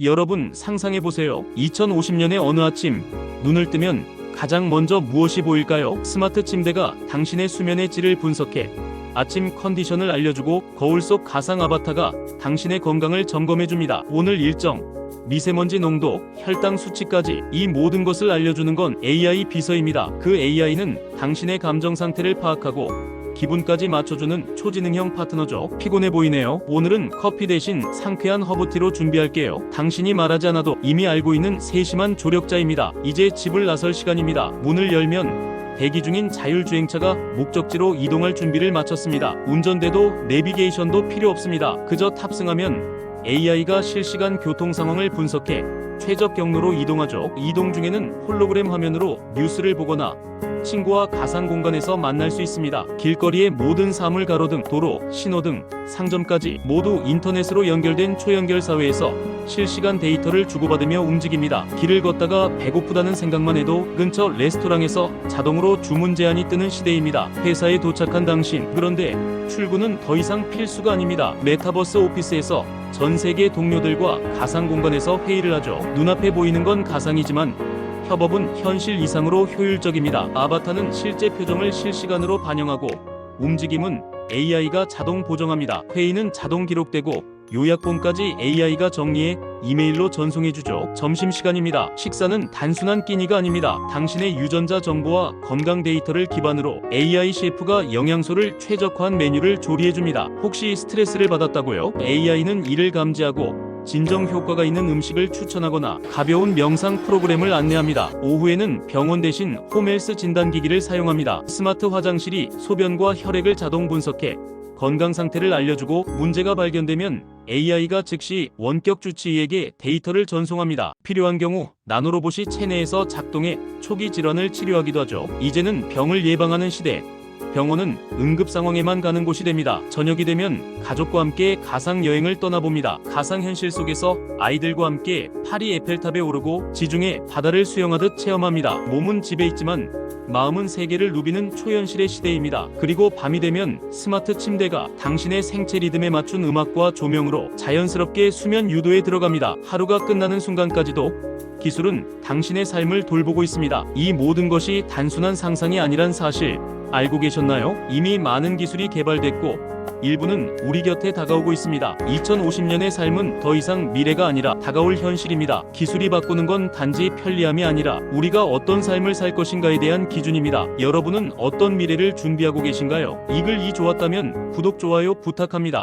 여러분 상상해보세요. 2050년의 어느 아침, 눈을 뜨면 가장 먼저 무엇이 보일까요? 스마트 침대가 당신의 수면의 질을 분석해 아침 컨디션을 알려주고 거울 속 가상 아바타가 당신의 건강을 점검해줍니다. 오늘 일정, 미세먼지 농도, 혈당 수치까지 이 모든 것을 알려주는 건 AI 비서입니다. 그 AI는 당신의 감정 상태를 파악하고 기분까지 맞춰주는 초지능형 파트너죠. 피곤해 보이네요. 오늘은 커피 대신 상쾌한 허브티로 준비할게요. 당신이 말하지 않아도 이미 알고 있는 세심한 조력자입니다. 이제 집을 나설 시간입니다. 문을 열면 대기 중인 자율주행차가 목적지로 이동할 준비를 마쳤습니다. 운전대도 내비게이션도 필요 없습니다. 그저 탑승하면 AI가 실시간 교통 상황을 분석해 최적 경로로 이동하죠. 이동 중에는 홀로그램 화면으로 뉴스를 보거나 친구와 가상 공간에서 만날 수 있습니다. 길거리의 모든 사물 가로등, 도로, 신호등, 상점까지 모두 인터넷으로 연결된 초연결 사회에서 실시간 데이터를 주고받으며 움직입니다. 길을 걷다가 배고프다는 생각만 해도 근처 레스토랑에서 자동으로 주문 제한이 뜨는 시대입니다. 회사에 도착한 당신. 그런데 출근은 더 이상 필수가 아닙니다. 메타버스 오피스에서 전 세계 동료들과 가상 공간에서 회의를 하죠. 눈앞에 보이는 건 가상이지만 협업은 현실 이상으로 효율적입니다. 아바타는 실제 표정을 실시간으로 반영하고 움직임은 AI가 자동 보정합니다. 회의는 자동 기록되고 요약본까지 AI가 정리해 이메일로 전송해주죠. 점심시간입니다. 식사는 단순한 끼니가 아닙니다. 당신의 유전자 정보와 건강 데이터를 기반으로 AI 셰프가 영양소를 최적화한 메뉴를 조리해줍니다. 혹시 스트레스를 받았다고요? AI는 이를 감지하고 진정 효과가 있는 음식을 추천하거나 가벼운 명상 프로그램을 안내합니다. 오후에는 병원 대신 홈헬스 진단기기를 사용합니다. 스마트 화장실이 소변과 혈액을 자동 분석해 건강 상태를 알려주고 문제가 발견되면 AI가 즉시 원격 주치의에게 데이터를 전송합니다. 필요한 경우 나노로봇이 체내에서 작동해 초기 질환을 치료하기도 하죠. 이제는 병을 예방하는 시대. 병원은 응급 상황에만 가는 곳이 됩니다. 저녁이 되면 가족과 함께 가상 여행을 떠나봅니다. 가상 현실 속에서 아이들과 함께 파리 에펠탑에 오르고 지중해 바다를 수영하듯 체험합니다. 몸은 집에 있지만 마음은 세계를 누비는 초현실의 시대입니다. 그리고 밤이 되면 스마트 침대가 당신의 생체 리듬에 맞춘 음악과 조명으로 자연스럽게 수면 유도에 들어갑니다. 하루가 끝나는 순간까지도 기술은 당신의 삶을 돌보고 있습니다. 이 모든 것이 단순한 상상이 아니란 사실 알고 계셨나요? 이미 많은 기술이 개발됐고 일부는 우리 곁에 다가오고 있습니다. 2050년의 삶은 더 이상 미래가 아니라 다가올 현실입니다. 기술이 바꾸는 건 단지 편리함이 아니라 우리가 어떤 삶을 살 것인가에 대한 기준입니다. 여러분은 어떤 미래를 준비하고 계신가요? 이글 이 좋았다면 구독, 좋아요 부탁합니다.